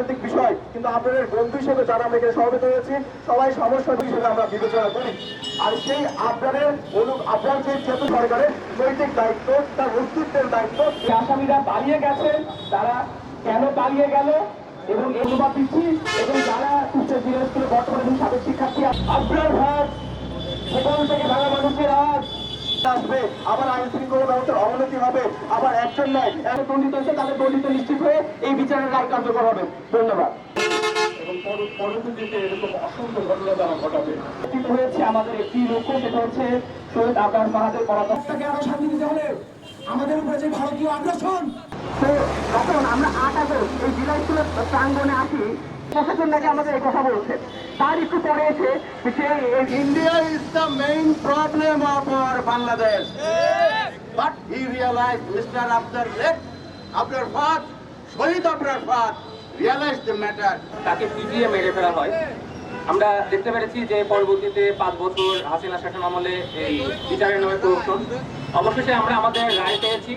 রাজনৈতিক বিষয়, কিন্তু আপনাদের বন্ধু হিসেবে যারা আমরা এখানে সমবেত হয়েছি, সবাই সমস্যা হিসেবে আমরা বিবেচনা করি। আর সেই আপনাদের অনু আপনার যে যেহেতু সরকারের নৈতিক দায়িত্ব, তার অস্তিত্বের দায়িত্ব আসামিরা পালিয়ে গেছে তারা কেন পালিয়ে গেল, এবং অনুবাদ দিচ্ছি, এবং যারা জিরো স্কুলে বর্তমানে সাবেক শিক্ষার্থী আপনার ভাগ সেখান থেকে ভাঙা মানুষের হাত। আসবে, আবার আইন শৃঙ্খলা হবে। আবার একজন নয়। এত দণ্ডিত হয়েছে তাদের দণ্ডিত নিশ্চিত হয়ে এই বিচারের রায় কার্যকর হবে। ধন্যবাদ। এবং পরবর্তীতে এরকম অসংখ্য ঘটনা দ্বারা ঘটাবে। হয়েছে আমাদের একটি লক্ষ্য সেটা হচ্ছে শহীদ আবরার মাহাদের পরামর্শ তাকে আরও শান্তি দিতে হলে আমাদের উপরে যে ভারতীয় আগ্রাসন তো যখন আমরা আট আগস্ট এই জিলা স্কুলের প্রাঙ্গনে আসি। প্রশাসন নাকি আমাদের এই কথা বলছে। তার একটু পরে এসে India is the main problem of our Bangladesh. But he realized, Mr. Abdur Red, Abdur Fat, Shahid Abdur Fat, realized the matter. তাকে পিটিয়ে মেরে ফেলা হয় আমরা দেখতে পেরেছি যে পরবর্তীতে পাঁচ বছর হাসিনা শাসন আমলে এই বিচারের নামে প্রহসন অবশেষে আমরা আমাদের রায় পেয়েছি